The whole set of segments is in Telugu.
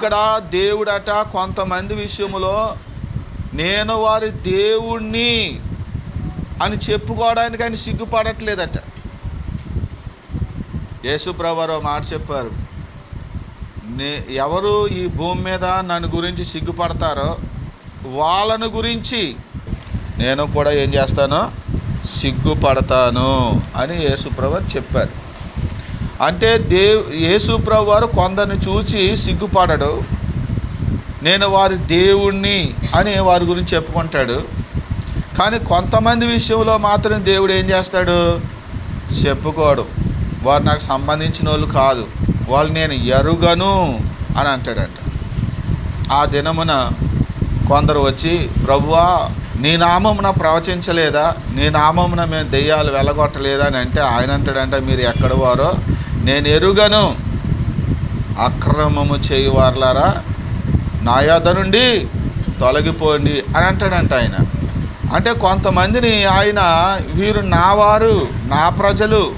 ఇక్కడ దేవుడట కొంతమంది విషయంలో నేను వారి దేవుణ్ణి అని చెప్పుకోవడానికి ఆయన సిగ్గుపడట్లేదట. యేసుప్రభు మాట చెప్పారు. నే ఎవరు ఈ భూమి మీద నన్ను గురించి సిగ్గుపడతారో వాళ్ళను గురించి నేను కూడా ఏం చేస్తాను? సిగ్గుపడతాను అని యేసుప్రభు చెప్పారు. అంటే దేవ్ యేసుప్రభు వారు కొందరిని చూసి సిగ్గుపడడు. నేను వారి దేవుణ్ణి అని వారి గురించి చెప్పుకుంటాడు. కానీ కొంతమంది విషయంలో మాత్రం దేవుడు ఏం చేస్తాడు? చెప్పుకోడు. వారు నాకు సంబంధించిన వాళ్ళు కాదు. వాళ్ళు నేను ఎరుగను అని అంటాడంట. ఆ దినమున కొందరు వచ్చి ప్రభువా నీ నామమున ప్రవచించలేదా? నీ నామమున మేము దెయ్యాలు వెళ్ళగొట్టలేదా అని అంటే ఆయన అంటాడంట మీరు ఎక్కడ వారో నేను ఎరుగను. అక్రమము చేయువార్లారా నా యొద్ద నుండి తొలగిపోండి అని అంటాడంట ఆయన. అంటే కొంతమందిని ఆయన వీరు నా వారు నా ప్రజలు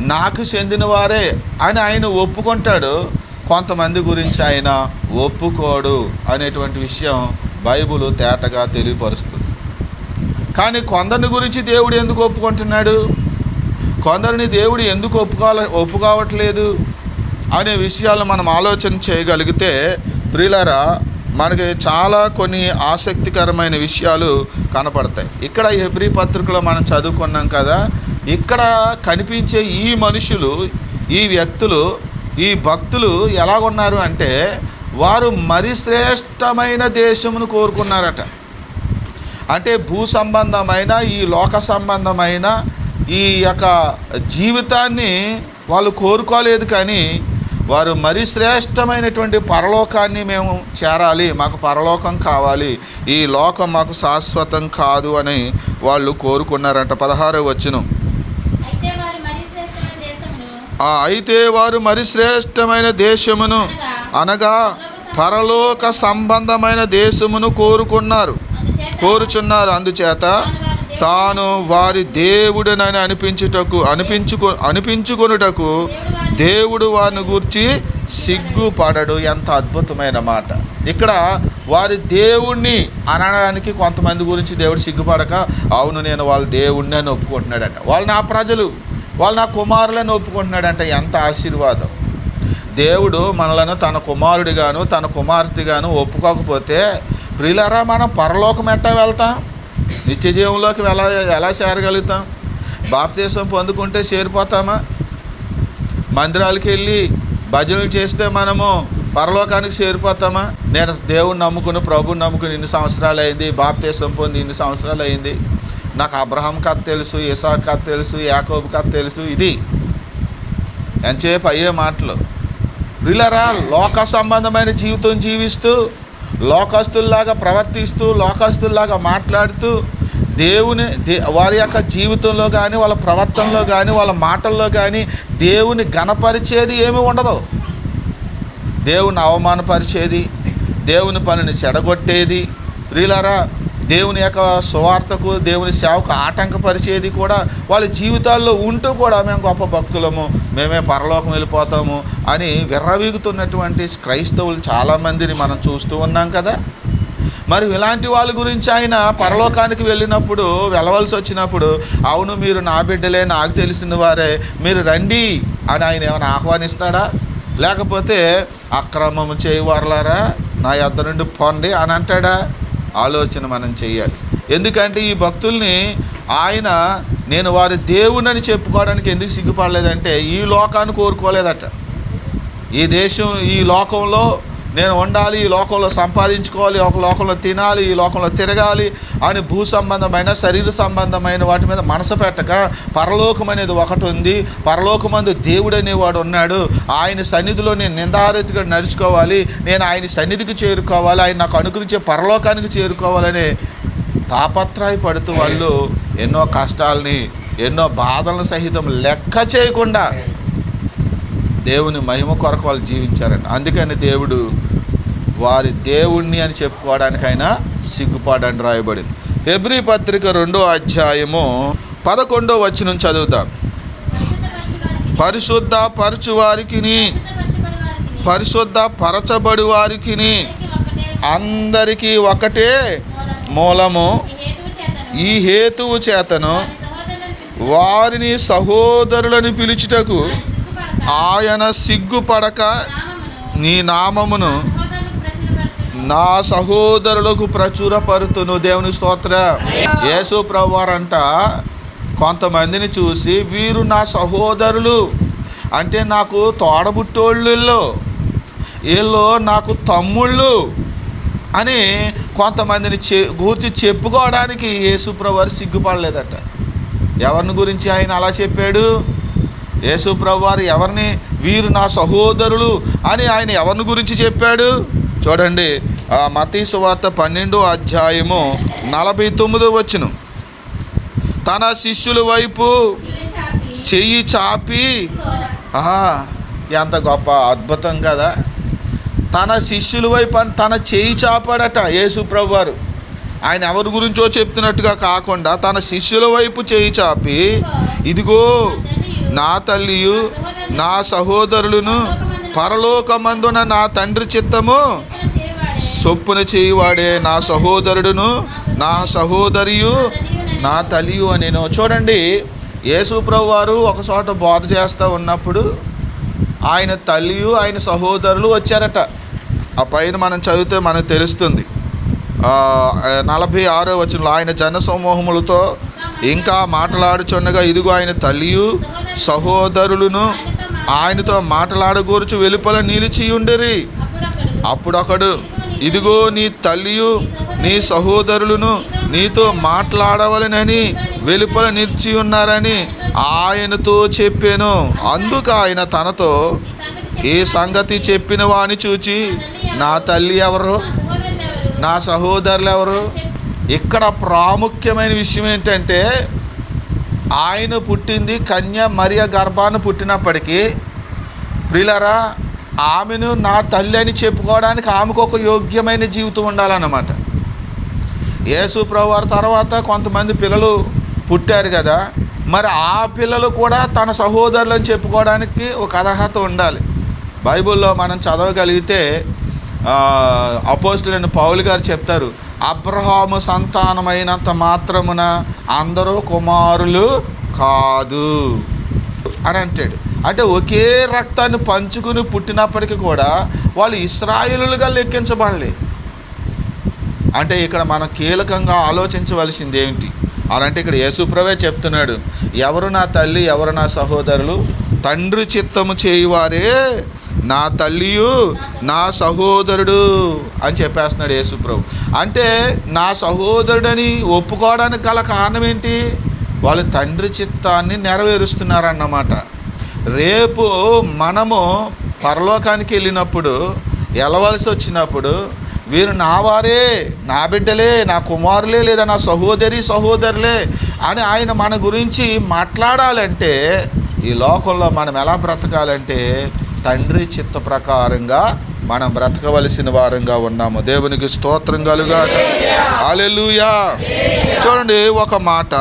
నాకు చెందినవారే అని ఆయన ఒప్పుకుంటాడు. కొంతమంది గురించి ఆయన ఒప్పుకోడు అనేటువంటి విషయం బైబుల్ తేటగా తెలియపరుస్తుంది. కానీ కొందరిని గురించి దేవుడు ఎందుకు ఒప్పుకుంటున్నాడు? కొందరిని దేవుడు ఎందుకు ఒప్పుకోవాలి ఒప్పుకోవట్లేదు అనే విషయాలు మనం ఆలోచన చేయగలిగితే ప్రియులరా మనకి చాలా కొన్ని ఆసక్తికరమైన విషయాలు కనపడతాయి. ఇక్కడ ఎబ్రి పత్రికలో మనం చదువుకున్నాం కదా ఇక్కడ కనిపించే ఈ మనుషులు ఈ వ్యక్తులు ఈ భక్తులు ఎలాగున్నారు అంటే వారు మరి శ్రేష్టమైన దేశమును కోరుకున్నారట. అంటే భూ సంబంధమైన ఈ లోక సంబంధమైన ఈ యొక్క జీవితాన్ని వాళ్ళు కోరుకోలేదు కానీ వారు మరి శ్రేష్టమైనటువంటి పరలోకాన్ని మేము చేరాలి మాకు పరలోకం కావాలి ఈ లోకం మాకు శాశ్వతం కాదు అని వాళ్ళు కోరుకున్నారంట. పదహారో వచ్చును అయితే వారు మరి శ్రేష్టమైన దేశమును అనగా పరలోక సంబంధమైన దేశమును కోరుకున్నారు. కోరుచున్నారు. అందుచేత తాను వారి దేవుడనని అనిపించుటకు అనిపించుకు అనిపించుకొనుటకు దేవుడు వారిని గూర్చి సిగ్గుపడడు. ఎంత అద్భుతమైన మాట. ఇక్కడ వారి దేవుణ్ణి అనడానికి కొంతమంది గురించి దేవుడు సిగ్గుపడక అవును నేను వాళ్ళ దేవుణ్ణి అని ఒప్పుకుంటున్నాడంట. వాళ్ళు నా ప్రజలు వాళ్ళు నా కుమారులని ఒప్పుకుంటున్నాడంట. ఎంత ఆశీర్వాదం. దేవుడు మనలను తన కుమారుడిగాను తన కుమార్తెగాను ఒప్పుకోకపోతే ప్రియులరా మనం పరలోకం ఎట్టా వెళ్తాం? నిత్య జీవంలోకి ఎలా ఎలా చేరగలుగుతాం? బాప్తీసం పొందుకుంటే చేరిపోతామా? మందిరాలకి వెళ్ళి భజనలు చేస్తే మనము పరలోకానికి చేరిపోతామా? నేను దేవుని నమ్ముకుని ప్రభుని నమ్ముకుని ఇన్ని సంవత్సరాలు అయింది బాప్తీసం పొంది ఇన్ని సంవత్సరాలు అయింది. నాకు అబ్రహం కథ తెలుసు ఇసాక్ కథ తెలుసు యాకోబు కథ తెలుసు ఇది. ఎంతసేపు అయ్యే మాటలు. వీళ్ళరా లోక సంబంధమైన జీవితం జీవిస్తూ లోకస్తుల్లాగా ప్రవర్తిస్తూ లోకస్తుల్లాగా మాట్లాడుతూ దేవుని దే వారి యొక్క జీవితంలో కానీ వాళ్ళ ప్రవర్తనలో కానీ వాళ్ళ మాటల్లో కానీ దేవుని గణపరిచేది ఏమీ ఉండదు. దేవుని అవమానపరిచేది దేవుని పనిని చెడగొట్టేది. ప్రియులారా దేవుని యొక్క సువార్తకు దేవుని సేవకు ఆటంకపరిచేది కూడా వాళ్ళ జీవితాల్లో ఉంటూ కూడా మేము గొప్ప భక్తులము మేమే పరలోకం వెళ్ళిపోతాము అని విర్రవీగుతున్నటువంటి క్రైస్తవులు చాలామందిని మనం చూస్తూ ఉన్నాం కదా. మరి ఇలాంటి వాళ్ళ గురించి ఆయన పరలోకానికి వెళ్ళినప్పుడు వెళ్ళవలసి వచ్చినప్పుడు అవును మీరు నా బిడ్డలే నాకు తెలిసిన వారే మీరు రండి అని ఆయన ఏమైనా ఆహ్వానిస్తాడా? లేకపోతే అక్రమం చేయవారులారా? నా యొద్ద నుండి పొండి అని అంటాడా? ఆలోచన మనం చేయాలి. ఎందుకంటే ఈ భక్తుల్ని ఆయన నేను వారి దేవుడని చెప్పుకోవడానికి ఎందుకు సిగ్గుపడలేదంటే ఈ లోకాన్ని కోరుకోలేదట. ఈ దేశం ఈ లోకంలో నేను ఉండాలి ఈ లోకంలో సంపాదించుకోవాలి ఒక లోకంలో తినాలి ఈ లోకంలో తిరగాలి అని భూ సంబంధమైన శరీర సంబంధమైన వాటి మీద మనసు పెట్టక పరలోకం అనేది ఒకటి ఉంది. పరలోకమందు దేవుడు అనేవాడు ఉన్నాడు. ఆయన సన్నిధిలో నేను నిందారీతిగా నడుచుకోవాలి. నేను ఆయన సన్నిధికి చేరుకోవాలి. ఆయన నాకు అనుగ్రహించే పరలోకానికి చేరుకోవాలనే తాపత్రాయపడుతూ వాళ్ళు ఎన్నో కష్టాలని ఎన్నో బాధలను సహితం లెక్క చేయకుండా దేవుని మహిమ కొరకు వాళ్ళు జీవించారండి అందుకని దేవుడు వారి దేవుణ్ణి అని చెప్పుకోవడానికైనా సిగ్గుపాడని రాయబడింది. హెబ్రీ పత్రిక రెండో అధ్యాయము పదకొండో వచనం చదువుతాం పరిశుద్ధపరచు పరిశుద్ధ పరచు వారికి పరిశుద్ధపరచబడి పరిశుద్ధ పరచబడి వారికి అందరికీ ఒకటే మూలము. ఈ హేతువు చేతను సహోదరులను వారిని సహోదరులని పిలుచుటకు ఆయన సిగ్గుపడక నీ నామమును నా సహోదరులకు ప్రచురపరుతును. దేవుని స్తోత్ర. యేసు ప్రభువారంట కొంతమందిని చూసి వీరు నా సహోదరులు అంటే నాకు తోడబుట్టోళ్ళు వీళ్ళు నాకు తమ్ముళ్ళు అని కొంతమందిని చె గూర్చి చెప్పుకోవడానికి యేసుప్రభు వారు సిగ్గుపడలేదట. ఎవరిని గురించి ఆయన అలా చెప్పాడు? యేసుప్రభు వారు ఎవరిని? వీరు నా సహోదరులు అని ఆయన ఎవరిని గురించి చెప్పాడు? చూడండి ఆ మతీ సువార్త పన్నెండో అధ్యాయము నలభై తొమ్మిదో వచ్చును తన శిష్యుల వైపు చెయ్యి చాపి, ఆహా ఎంత గొప్ప అద్భుతం కదా. తన శిష్యుల వైపు తన చేయి చాపాడట యేసు ప్రభువారు. ఆయన ఎవరి గురించో చెప్తున్నట్టుగా కాకుండా తన శిష్యుల వైపు చేయి చాపి ఇదిగో నా తల్లియు నా సహోదరులను పరలోకమందున నా తండ్రి చిత్తము చొప్పున చేయవాడే. చేయువాడే నా సహోదరుడును నా సహోదరియు నా తల్లియు అనేను చూడండి యేసుప్రభు వారు ఒక చోట బోధ చేస్తూ ఉన్నప్పుడు ఆయన తల్లియు ఆయన సహోదరులు వచ్చారట ఆ పైన మనం చదివితే మనకు తెలుస్తుంది నలభై ఆరో వచనంలో ఆయన జన సమూహములతో ఇంకా మాట్లాడుచుండగా ఇదిగో ఆయన తల్లియు సహోదరులను ఆయనతో మాట్లాడగూర్చు వెలుపల నిలిచి ఉండరి అప్పుడొకడు, ఇదిగో నీ తల్లియు నీ సహోదరులను నీతో మాట్లాడవలనని వెలుపల నిలిచి ఉన్నారని ఆయనతో చెప్పాను. అందుకు ఆయన తనతో ఏ సంగతి చెప్పిన వాని చూచి నా తల్లి ఎవరు? నా సహోదరులు ఎవరు? ఇక్కడ ప్రాముఖ్యమైన విషయం ఏంటంటే ఆయన పుట్టింది కన్య మరియ గర్భాన్ని పుట్టినప్పటికీ ప్రిలరా ఆమెను నా తల్లి అని చెప్పుకోవడానికి ఆమెకు ఒక యోగ్యమైన జీవితం ఉండాలన్నమాట యేసు ప్రభువారి తర్వాత కొంతమంది పిల్లలు పుట్టారు కదా మరి ఆ పిల్లలు కూడా తన సహోదరులు అని చెప్పుకోవడానికి ఒక అర్హత ఉండాలి బైబిల్లో మనం చదవగలిగితే అపోజిట్ పౌలు గారు చెప్తారు అబ్రహాము సంతానమైనంత మాత్రమున అందరూ కుమారులు కాదు అని అంటాడు. అంటే ఒకే రక్తాన్ని పంచుకుని పుట్టినప్పటికీ కూడా వాళ్ళు ఇస్రాయిలుగా లెక్కించబడలేదు అంటే ఇక్కడ మనం కీలకంగా ఆలోచించవలసింది ఏమిటి? అనంటే ఇక్కడ యేసుప్రవే చెప్తున్నాడు ఎవరు నా తల్లి ఎవరు నా సహోదరులు తండ్రి చిత్తము చేయువారే నా తల్లియు నా సహోదరుడు అని చెప్పేస్తున్నాడు యేసుప్రభు అంటే నా సహోదరుడని ఒప్పుకోవడానికి గల కారణం ఏంటి? వాళ్ళు తండ్రి చిత్తాన్ని నెరవేరుస్తున్నారన్నమాట. రేపు మనము పరలోకానికి వెళ్ళినప్పుడు వెళ్ళవలసి వచ్చినప్పుడు వీరు నా వారే నా బిడ్డలే నా కుమారులే లేదా నా సహోదరి సహోదరులే అని ఆయన మన గురించి మాట్లాడాలంటే ఈ లోకంలో మనం ఎలా బ్రతకాలంటే తండ్రి చిత్త ప్రకారంగా మనం బ్రతకవలసిన వారంగా ఉన్నాము. దేవునికి స్తోత్రం కలుగా చూడండి ఒక మాట.